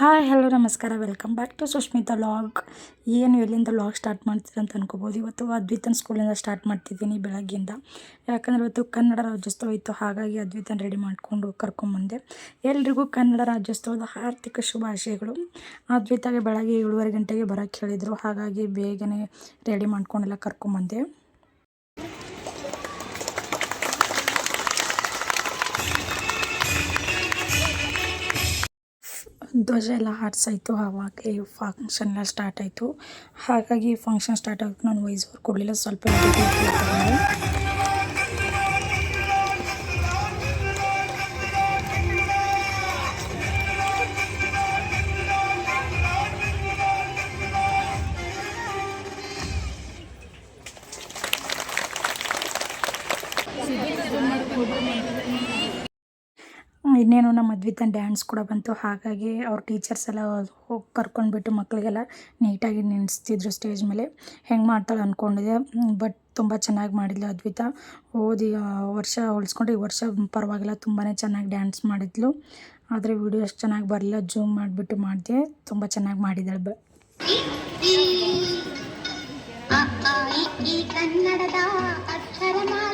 Hi, hello, ನಮಸ್ಕಾರ. Welcome back to Sushmita log ಏನು ಎಲ್ಲಿಂದ ಲಾಗ್ ಸ್ಟಾರ್ಟ್ ಮಾಡ್ತೀರ ಅಂತ ಅನ್ಕೋಬೋದು. ಇವತ್ತು ಅದ್ವಿತನ್ ಸ್ಕೂಲಿಂದ ಸ್ಟಾರ್ಟ್ ಮಾಡ್ತಿದ್ದೀನಿ ಬೆಳಗ್ಗೆಯಿಂದ. ಯಾಕಂದರೆ ಇವತ್ತು ಕನ್ನಡ ರಾಜ್ಯೋತ್ಸವ ಇತ್ತು, ಹಾಗಾಗಿ ಅದ್ವಿತನ್ ರೆಡಿ ಮಾಡಿಕೊಂಡು ಕರ್ಕೊಂಬಂದೆ. ಎಲ್ರಿಗೂ ಕನ್ನಡ ರಾಜ್ಯೋತ್ಸವದ ಆರ್ಥಿಕ ಶುಭಾಶಯಗಳು. ಅದ್ವಿತಾಗೆ ಬೆಳಗ್ಗೆ ಏಳುವರೆ ಗಂಟೆಗೆ ಬರೋಕ್ಕೆ ಹೇಳಿದರು. ಹಾಗಾಗಿ ಬೇಗನೆ ರೆಡಿ ಮಾಡ್ಕೊಂಡೆಲ್ಲ ಕರ್ಕೊಂಬಂದೆ. ಧ್ವಜ ಎಲ್ಲ ಹಾರಿಸಾಯ್ತು ಆವಾಗಲೇ ಫಂಕ್ಷನ್ ಎಲ್ಲ ಸ್ಟಾರ್ಟ್ ಆಯಿತು. ಹಾಗಾಗಿ ಫಂಕ್ಷನ್ ಸ್ಟಾರ್ಟ್ ಆಗೋಕ್ಕೆ ನಾನು ಓವರ್ ಕೊಡಲಿಲ್ಲ, ಸ್ವಲ್ಪ ಇನ್ನೇನು ನಮ್ಮ ಅದ್ವಿತನ ಡ್ಯಾನ್ಸ್ ಕೂಡ ಬಂತು. ಹಾಗಾಗಿ ಅವ್ರ ಟೀಚರ್ಸ್ ಎಲ್ಲ ಹೋಗಿ ಕರ್ಕೊಂಡ್ಬಿಟ್ಟು ಮಕ್ಕಳಿಗೆಲ್ಲ ನೀಟಾಗಿ ನಿಲ್ಲಿಸ್ತಿದ್ರು ಸ್ಟೇಜ್ ಮೇಲೆ. ಹೆಂಗೆ ಮಾಡ್ತಾಳೆ ಅಂದ್ಕೊಂಡಿದ್ದೆ ಬಟ್ ತುಂಬ ಚೆನ್ನಾಗಿ ಮಾಡಿದ್ಲು ಅದ್ವಿತ. ಓದಿ ವರ್ಷ ಹೋಲಿಸ್ಕೊಂಡ್ರೆ ಈ ವರ್ಷ ಪರವಾಗಿಲ್ಲ ತುಂಬಾ ಚೆನ್ನಾಗಿ ಡ್ಯಾನ್ಸ್ ಮಾಡಿದ್ಲು. ಆದರೆ ವಿಡಿಯೋ ಅಷ್ಟು ಚೆನ್ನಾಗಿ ಬರಲಿಲ್ಲ ಜೂಮ್ ಮಾಡಿಬಿಟ್ಟು ಮಾಡಿದೆ. ತುಂಬ ಚೆನ್ನಾಗಿ ಮಾಡಿದ್ದಾಳೆ ಬ. ಕನ್ನಡದ ಅಕ್ಷರಮಾಲೆ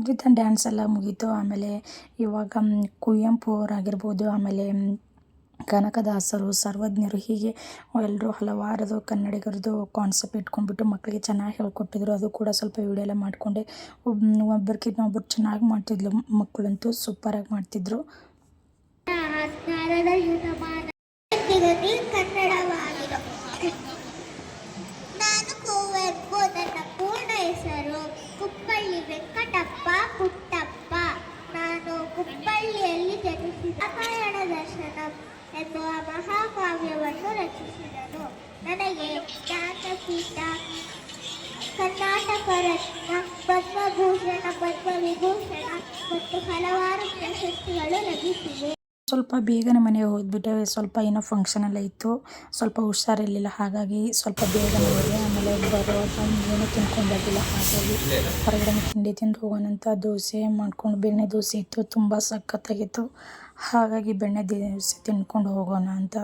ಅದ್ವಿತನ ಡ್ಯಾನ್ಸ್ ಎಲ್ಲ ಮುಗೀತು. ಆಮೇಲೆ ಇವಾಗ ಕುವೆಂಪು ಕುವೆಂಪು ಆಗಿರ್ಬೋದು ಆಮೇಲೆ ಕನಕದಾಸರು, ಸರ್ವಜ್ಞರು ಹೀಗೆ ಎಲ್ಲರೂ ಹಲವಾರದು ಕನ್ನಡಿಗರದು ಕಾನ್ಸೆಪ್ಟ್ ಇಟ್ಕೊಂಡ್ಬಿಟ್ಟು ಮಕ್ಕಳಿಗೆ ಚೆನ್ನಾಗಿ ಹೇಳ್ಕೊಟ್ಟಿದ್ರು. ಅದು ಕೂಡ ಸ್ವಲ್ಪ ವಿಡಿಯೋ ಎಲ್ಲ ಮಾಡಿಕೊಂಡೆ. ಒಬ್ ಒಬ್ಬರಿಗಿಂತ ಒಬ್ಬರು ಚೆನ್ನಾಗಿ ಮಾಡ್ತಿದ್ಲು. ಮಕ್ಕಳಂತೂ ಸೂಪರಾಗಿ ಮಾಡ್ತಿದ್ರು. ಜ್ಞಾನಪೀಠ ಕರ್ನಾಟಕ ರತ್ನ ಪದ್ಮಭೂಷಣ, ಪದ್ಮವಿಭೂಷಣ ಮತ್ತು ಹಲವಾರು ಪ್ರಶಸ್ತಿಗಳು ಲಭಿಸಿವೆ. ಸ್ವಲ್ಪ ಬೇಗನೆ ಮನೆಗೆ ಹೋಗ್ಬಿಟ್ಟೆ ಸ್ವಲ್ಪ ಏನೋ ಫಂಕ್ಷನ್ ಎಲ್ಲ ಇತ್ತು. ಸ್ವಲ್ಪ ಹುಷಾರಿರಲಿಲ್ಲ. ಹಾಗಾಗಿ ಸ್ವಲ್ಪ ಬೇಗನೆ ಹೋದೆ ಆಮೇಲೆ ಬರುವಾಗ ಏನೂ ತಿನ್ಕೊಂಡು ಬರ್ಲಿಲ್ಲ. ಹಾಗಾಗಿ ಹೊರಗಡೆ ತಿಂಡಿ ತಿಂದು ಹೋಗೋಣಂತ ದೋಸೆ ಮಾಡ್ಕೊಂಡು ಬೆಣ್ಣೆ ದೋಸೆ ಇತ್ತು. ತುಂಬ ಸಖತ್ತಾಗಿತ್ತು. ಹಾಗಾಗಿ ಬೆಣ್ಣೆ ದೋಸೆ ತಿನ್ಕೊಂಡು ಹೋಗೋಣ ಅಂತ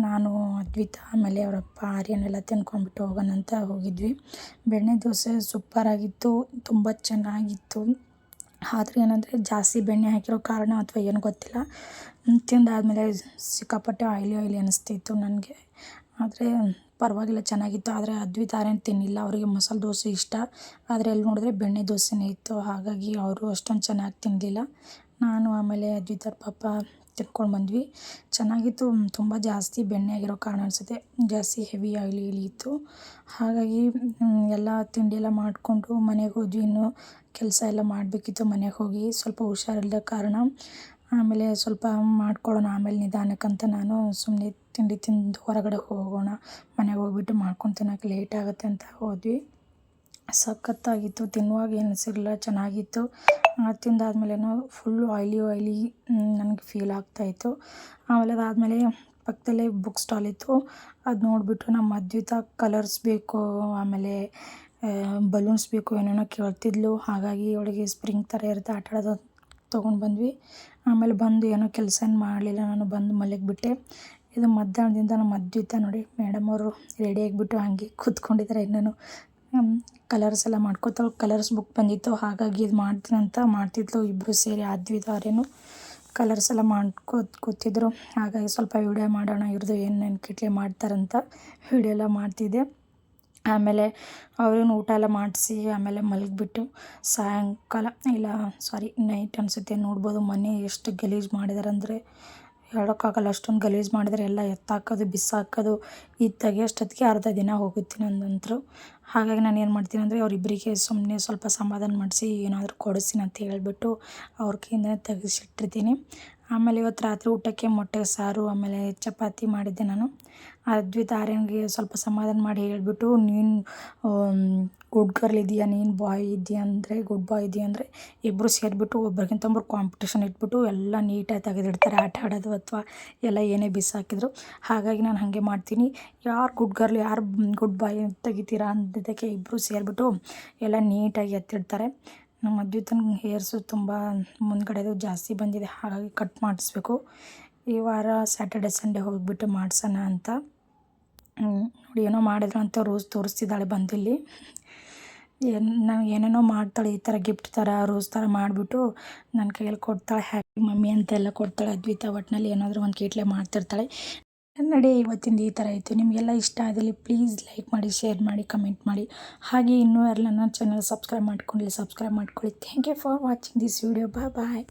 ನಾನು, ಅದ್ವಿತ, ಆಮೇಲೆ ಅವರಪ್ಪ, ಆರ್ಯನೆಲ್ಲ ತಿನ್ಕೊಂಡ್ಬಿಟ್ಟು ಹೋಗೋಣ ಅಂತ ಹೋಗಿದ್ವಿ. ಬೆಣ್ಣೆ ದೋಸೆ ಸೂಪರಾಗಿತ್ತು ತುಂಬ ಚೆನ್ನಾಗಿತ್ತು. ಆದರೆ ಏನಂದರೆ ಜಾಸ್ತಿ ಬೆಣ್ಣೆ ಹಾಕಿರೋ ಕಾರಣ ಅಥವಾ ಏನು ಗೊತ್ತಿಲ್ಲ. ತಿಂದಾದಮೇಲೆ ಸಿಕ್ಕಾಪಟ್ಟೆ ಆಯ್ಲಿ ಆಯ್ಲಿ ಅನ್ನಿಸ್ತಿತ್ತು ನನಗೆ. ಆದರೆ ಪರವಾಗಿಲ್ಲ, ಚೆನ್ನಾಗಿತ್ತು. ಆದರೆ ಅದ್ವಿತ ಆರ್ಯನ್ ತಿನ್ನಿಲ್ಲ. ಅವರಿಗೆ ಮಸಾಲೆ ದೋಸೆ ಇಷ್ಟ. ಆದರೆ ಎಲ್ಲಿ ನೋಡಿದ್ರೆ ಬೆಣ್ಣೆ ದೋಸೆನೇ ಇತ್ತು. ಹಾಗಾಗಿ ಅವರು ಅಷ್ಟೊಂದು ಚೆನ್ನಾಗಿ ತಿನ್ನಲಿಲ್ಲ ನಾನು ಆಮೇಲೆ ಅದ್ವಿತರ ಪಾಪ ತಿನ್ಕೊಂಡು ಬಂದ್ವಿ. ಚೆನ್ನಾಗಿತ್ತು. ತುಂಬ ಜಾಸ್ತಿ ಬೆಣ್ಣೆ ಆಗಿರೋ ಕಾರಣ ಅನಿಸುತ್ತೆ. ಜಾಸ್ತಿ ಹೆವಿ ಆಯ್ಲಿ ಇತ್ತು. ಹಾಗಾಗಿ ಎಲ್ಲ ತಿಂಡಿ ಎಲ್ಲ ಮಾಡಿಕೊಂಡು ಮನೆಗೆ ಹೋದ್ವಿ. ಇನ್ನೂ ಕೆಲಸ ಎಲ್ಲ ಮಾಡಬೇಕಿತ್ತು ಮನೆಗೆ ಹೋಗಿ. ಸ್ವಲ್ಪ ಹುಷಾರಿಲ್ಲದ ಕಾರಣ ಆಮೇಲೆ ಸ್ವಲ್ಪ ಮಾಡ್ಕೊಳ್ಳೋಣ, ಆಮೇಲೆ ನಿಧಾನಕ್ಕಂತ ನಾನು ಸುಮ್ಮನೆ ತಿಂಡಿ ತಿಂದು ಹೊರಗಡೆ ಹೋಗೋಣ. ಮನೆಗೆ ಹೋಗ್ಬಿಟ್ಟು ಮಾಡ್ಕೊಂಡು ತಿನ್ನೋಕೆ ಲೇಟ್ ಆಗುತ್ತೆ ಅಂತ ಹೋದ್ವಿ. ಸಖತ್ತಾಗಿತ್ತು, ತಿನ್ನುವಾಗ ಏನು ಅನಿಸಿರಲಿಲ್ಲ, ಚೆನ್ನಾಗಿತ್ತು. ತಿಂದಾದ್ಮೇಲೇನೋ ಫುಲ್ಲು ಆಯ್ಲಿ ಆಯ್ಲಿ ನನಗೆ ಫೀಲ್ ಆಗ್ತಾಯಿತ್ತು. ಆಮೇಲೆ ಅದಾದಮೇಲೆ ಪಕ್ಕದಲ್ಲೇ ಬುಕ್ ಸ್ಟಾಲ್ ಇತ್ತು. ಅದು ನೋಡಿಬಿಟ್ಟು ನಮ್ಮ ಅದ್ವಿತ ಕಲರ್ಸ್ ಬೇಕು, ಆಮೇಲೆ ಬಲೂನ್ಸ್ ಬೇಕು ಏನೇನೋ ಕೇಳ್ತಿದ್ಲು. ಹಾಗಾಗಿ ಅವಳಿಗೆ ಸ್ಪ್ರಿಂಗ್ ಥರ ಇರುತ್ತೆ ಆಟ ಆಡೋದು ತೊಗೊಂಡು ಬಂದ್ವಿ. ಆಮೇಲೆ ಬಂದು ಏನೋ ಕೆಲಸ ಏನು ಮಾಡಲಿಲ್ಲ, ನಾನು ಬಂದು ಮಲಗಿಬಿಟ್ಟೆ. ಇದು ಮಧ್ಯಾಹ್ನದಿಂದ ನಮ್ಮ ಅದ್ವಿತ ನೋಡಿ ಮೇಡಮ್ ಅವರು ರೆಡಿ ಆಗಿಬಿಟ್ಟು ಹಾಗೆ ಕೂತ್ಕೊಂಡಿದ್ದಾರೆ ಇನ್ನೂ ಕಲರ್ಸ್ ಎಲ್ಲ ಮಾಡ್ಕೋತಾಳೆ. ಕಲರ್ಸ್ ಬುಕ್ ಬಂದಿತ್ತು. ಹಾಗಾಗಿ ಇದು ಮಾಡ್ತೀನಂತ ಮಾಡ್ತಿದ್ಲು ಇಬ್ಬರು ಸೇರಿ ಆದ್ವಿದಾರೇನು ಕಲರ್ಸ್ ಎಲ್ಲ ಮಾಡ್ಕೋ ಕೂತಿದ್ರು. ಹಾಗಾಗಿ ಸ್ವಲ್ಪ ವಿಡಿಯೋ ಮಾಡೋಣ ಇವ್ರದ್ದು ಏನೇನು ಕಿಟ್ಲಿ ಮಾಡ್ತಾರಂತ ವಿಡಿಯೋ ಎಲ್ಲ ಮಾಡ್ತಿದ್ದೆ. ಆಮೇಲೆ ಅವ್ರನ್ನ ಊಟ ಎಲ್ಲ ಮಾಡಿಸಿ, ಆಮೇಲೆ ಮಲಗಿಬಿಟ್ಟು ಸಾಯಂಕಾಲ, ಇಲ್ಲ ಸಾರಿ ನೈಟ್ ಅನಿಸುತ್ತೆ, ನೋಡ್ಬೋದು ಮನೆ ಎಷ್ಟು ಗಲೀಜು ಮಾಡಿದಾರೆ ಅಂದರೆ ಹೇಳೋಕ್ಕಾಗಲ್ಲ. ಅಷ್ಟೊಂದು ಗಲೀಜು ಮಾಡಿದರೆ ಎಲ್ಲ ಎತ್ತಾಕೋದು, ಬಿಸಾಕೋದು, ಇದು ತೆಗಿಯೋಷ್ಟೊತ್ತಿಗೆ ಅರ್ಧ ದಿನ ಹೋಗುತ್ತೆ ಅಂದಂತರು ಹಾಗಾಗಿ ನಾನು ಏನು ಮಾಡ್ತೀನಿ ಅಂದರೆ ಅವರಿಬ್ಬರಿಗೆ ಸುಮ್ಮನೆ ಸ್ವಲ್ಪ ಸಮಾಧಾನ ಮಾಡಿಸಿ ಏನಾದರೂ ಕೊಡಿಸ್ತೀನಿ ಅಂತ ಹೇಳಿಬಿಟ್ಟು ಅವ್ರ ಕೈಯಿಂದನೇ ತೆಗೆಸಿಟ್ಟಿರ್ತೀನಿ. ಆಮೇಲೆ ಇವತ್ತು ರಾತ್ರಿ ಊಟಕ್ಕೆ ಮೊಟ್ಟೆ, ಸಾರು, ಆಮೇಲೆ ಚಪಾತಿ ಮಾಡಿದ್ದೆ ನಾನು. ಅದ್ವಿತ ಆರ್ಯನಿಗೆ ಸ್ವಲ್ಪ ಸಮಾಧಾನ ಮಾಡಿ ಹೇಳಿಬಿಟ್ಟು, ನೀನು ಗುಡ್ ಗರ್ಲ್ ಇದೆಯಾ, ನೀನು ಬಾಯ್ ಇದೆಯಾ ಅಂದರೆ ಗುಡ್ ಬಾಯ್ ಇದೆಯಾ ಅಂದರೆ ಇಬ್ಬರು ಸೇರಿಬಿಟ್ಟು ಒಬ್ರಿಗಿಂತ ಒಬ್ಬರು ಕಾಂಪಿಟೇಷನ್ ಇಟ್ಬಿಟ್ಟು ಎಲ್ಲ ನೀಟಾಗಿ ತೆಗೆದಿಡ್ತಾರೆ. ಆಟ ಆಡೋದು ಅಥವಾ ಎಲ್ಲ ಏನೇ ಬಿಸಾಕಿದ್ರು. ಹಾಗಾಗಿ ನಾನು ಹಾಗೆ ಮಾಡ್ತೀನಿ. ಯಾರು ಗುಡ್ ಗರ್ಲ್ ಯಾರು ಗುಡ್ ಬಾಯ್ ತೆಗಿತೀರಾ ಅಂದಿದ್ದಕ್ಕೆ ಇಬ್ಬರು ಸೇರಿಬಿಟ್ಟು ಎಲ್ಲ ನೀಟಾಗಿ ಎತ್ತಿಡ್ತಾರೆ. ನಮ್ಮ ಅದ್ವಿತನ ಹೇರ್ಸು ತುಂಬ ಮುಂದ್ಗಡೆದು ಜಾಸ್ತಿ ಬಂದಿದೆ. ಹಾಗಾಗಿ ಕಟ್ ಮಾಡಿಸ್ಬೇಕು. ಈ ವಾರ ಸ್ಯಾಟರ್ಡೆ ಸಂಡೇ ಹೋಗಿಬಿಟ್ಟು ಮಾಡ್ಸೋಣ ಅಂತ. ನೋಡಿ ಏನೋ ಮಾಡಿದ್ರು ಅಂತ ರೋಸ್ ತೋರಿಸ್ತಿದ್ದಾಳೆ ಬಂದಿಲ್ಲಿ. ಏನು ನಾನು ಏನೇನೋ ಮಾಡ್ತಾಳೆ, ಈ ಥರ ಗಿಫ್ಟ್ ಥರ ರೋಸ್ ಥರ ಮಾಡಿಬಿಟ್ಟು ನನ್ನ ಕೈಯಲ್ಲಿ ಕೊಡ್ತಾಳೆ ಹ್ಯಾಪಿ ಮಮ್ಮಿ ಅಂತೆಲ್ಲ ಕೊಡ್ತಾಳೆ ಅದ್ವಿತ. ಒಟ್ಟಿನಲ್ಲಿ ಏನಾದರೂ ಒಂದು ಕೀಟ್ಲೆ ಮಾಡ್ತಿರ್ತಾಳೆ. ನಡೆ ಇವತ್ತಿಂದ ಈ ಥರ ಇತ್ತು. ನಿಮಗೆಲ್ಲ ಇಷ್ಟ ಆದಲ್ಲಿ ಪ್ಲೀಸ್ ಲೈಕ್ ಮಾಡಿ ಶೇರ್ ಮಾಡಿ ಕಮೆಂಟ್ ಮಾಡಿ. ಹಾಗೆ ಇನ್ನೂ ಯಾರು ನನ್ನ ಚಾನಲ್ ಸಬ್ಸ್ಕ್ರೈಬ್ ಮಾಡ್ಕೊಂಡಿಲ್ಲ ಸಬ್ಸ್ಕ್ರೈಬ್ ಮಾಡ್ಕೊಳ್ಳಿ. Thank you for watching this video bye bye